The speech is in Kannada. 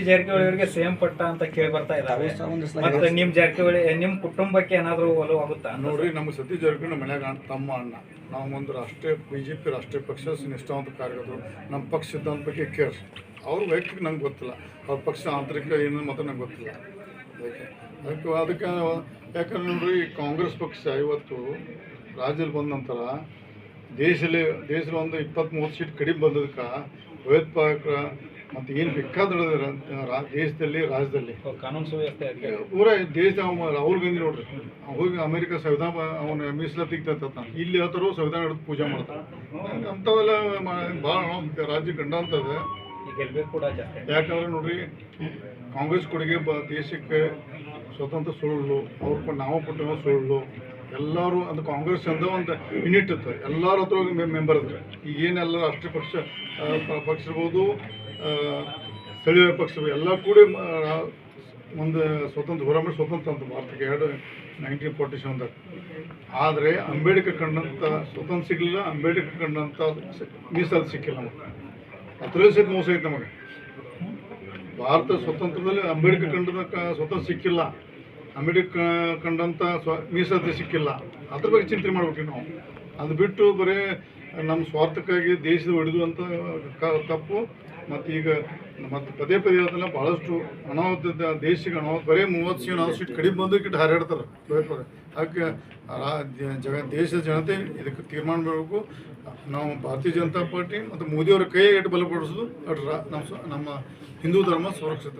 ಸತೀಶ್ ಜಾರಕಿಹೊಳಿ ಅವರಿಗೆ ಸೇಮ್ ಪಟ್ಟ ಅಂತ ಕೇಳಿ ಬರ್ತಾ ಇದಾವೆ. ಮತ್ತೆ ನಿಮ್ ಜಾರಕಿಹೊಳಿ ನಿಮ್ ಕುಟುಂಬಕ್ಕೆ ಏನಾದ್ರು ಒಲವಾಗುತ್ತಾ ನೋಡ್ರಿ ನಮ್ಮ ಸತಿ ಜಾರಕಿಹೊಳಿ ನಮ್ಮ ಮನ್ಯಾಗ ತಮ್ಮ ಅಣ್ಣ ನಾವು ಒಂದು ರಾಷ್ಟ್ರೀಯ ಬಿ ಜೆ ಪಿ ರಾಷ್ಟ್ರೀಯ ಪಕ್ಷ ನಿಷ್ಠಾವಂತ ಕಾರ್ಯಕರ್ತರು ನಮ್ಮ ಪಕ್ಷ ಸಿದ್ಧಾಂತ ಬಗ್ಗೆ ಕೇರ್. ಅವ್ರ ವೈಯಕ್ತಿಕ ನಂಗೆ ಗೊತ್ತಿಲ್ಲ ಅವ್ರ ಪಕ್ಷ ಆಂತರಿಕ ಏನು ಮಾತ್ರ ನಂಗೆ ಗೊತ್ತಿಲ್ಲ. ಅದಕ್ಕೆ ಅದಕ್ಕೆ ಅದಕ್ಕೆ ಯಾಕಂದ್ರೆ ನೋಡ್ರಿ ಕಾಂಗ್ರೆಸ್ ಪಕ್ಷ ಇವತ್ತು ರಾಜ್ಯದಲ್ಲಿ ಬಂದ ನಂತರ ದೇಶದಲ್ಲಿ ದೇಶದಲ್ಲಿ ಒಂದು ಇಪ್ಪತ್ತ್ ಮೂವತ್ತು ಸೀಟ್ ಕಡಿಮೆ ಬಂದದಕ್ಕೆ ಭಯೋತ್ಪಾದಕರ ಮತ್ತು ಏನು ಬೇಕಾದ್ರೆ ದೇಶದಲ್ಲಿ ರಾಜ್ಯದಲ್ಲಿ. ಕಾನೂನು ಸುವ್ಯವಸ್ಥೆ ಪೂರ ದೇಶ ಗಾಂಧಿ ನೋಡ್ರಿ. ಹೋಗಿ ಅಮೆರಿಕ ಸಂವಿಧಾನ ಅವನ ಮೀಸಲಾತಿಗೆ ತೆಗ್ತಾನ ಇಲ್ಲಿ ಹೇಳ್ತಾರೋ ಸಂವಿಧಾನ ಹಿಡಿದು ಪೂಜೆ ಮಾಡ್ತಾರೆ ಅಂಥವೆಲ್ಲ ಭಾಳ ರಾಜ್ಯ ಗಂಡಾಂತದ ಯಾಕಂದ್ರೆ ನೋಡ್ರಿ ಕಾಂಗ್ರೆಸ್ ಕೊಡುಗೆ ಬ ದೇಶಕ್ಕೆ ಸ್ವತಂತ್ರ ಸುಳ್ಳು ಅವ್ರ ನಾವು ಕೊಟ್ಟಿರೋ ಸುಳ್ಳು ಎಲ್ಲರೂ ಅದು ಕಾಂಗ್ರೆಸ್ ಅಂದ ಒಂದು ಯೂನಿಟ್ ಇತ್ತು. ಎಲ್ಲರ ಹತ್ರ ಮೆಂಬರ್ ಇದ್ರು. ಈಗ ಏನೆಲ್ಲ ರಾಷ್ಟ್ರೀಯ ಪಕ್ಷ ಪಕ್ಷ ಇರ್ಬೋದು ಸ್ಥಳೀಯ ಪಕ್ಷ ಎಲ್ಲ ಕೂಡಿ ಒಂದು ಸ್ವತಂತ್ರ ಹೋರಾಟ ಸ್ವತಂತ್ರ ಅಂತ ಭಾರತಕ್ಕೆ ಎರಡು ನೈನ್ಟೀನ್ ಫೋರ್ಟಿ ಸೆವೆನ್ದಾಗ ಆದರೆ ಅಂಬೇಡ್ಕರ್ ಕಂಡಂಥ ಸ್ವತಂತ್ರ ಸಿಗಲಿಲ್ಲ, ಅಂಬೇಡ್ಕರ್ ಕಂಡಂಥ ಮೀಸಲು ಸಿಕ್ಕಿಲ್ಲ ನಮಗೆ. ಅದರಲ್ಲಿ ಸಹಿತ ಮೋಸ ಐತೆ ನಮಗೆ. ಭಾರತ ಸ್ವತಂತ್ರದಲ್ಲಿ ಅಂಬೇಡ್ಕರ್ ಕಂಡದ ಸ್ವತಂತ್ರ ಸಿಕ್ಕಿಲ್ಲ. ಅಂಬೇಡ್ಕರ್ ಕಂಡಂಥ ಸ್ವ ಸಿಕ್ಕಿಲ್ಲ. ಅದ್ರ ಬಗ್ಗೆ ಚಿಂತೆ ಮಾಡ್ಬೇಕು ನಾವು. ಅದು ಬಿಟ್ಟು ಬರೀ ನಮ್ಮ ಸ್ವಾರ್ಥಕ್ಕಾಗಿ ದೇಶದ ಹೊಡೆದು ಅಂತ ತಪ್ಪು. ಮತ್ತು ಈಗ ಮತ್ತು ಪದೇ ಪದೇ ಅದನ್ನ ಭಾಳಷ್ಟು ಅನಾಹುತ ದೇಶಕ್ಕೆ ಅನಾಹುತ, ಬರೀ ಮೂವತ್ತು ಸೀಟ್ ನಾವು ಸೀಟ್ ಕಡಿಮೆ ಬಂದು ಕಿಟ್ಟು ಹಾರಾಡ್ತಾರೆ. ಅದಕ್ಕೆ ಜಗ, ದೇಶದ ಜನತೆ ಇದಕ್ಕೆ ತೀರ್ಮಾನ ಮಾಡಬೇಕು. ನಾವು ಭಾರತೀಯ ಜನತಾ ಪಾರ್ಟಿ ಮತ್ತು ಮೋದಿಯವರ ಕೈ ಇಟ್ಟು ಬಲಪಡಿಸೋದು ಅಟ್ರ ನಮ್ಮ ನಮ್ಮ ಹಿಂದೂ ಧರ್ಮ ಸುರಕ್ಷಿತ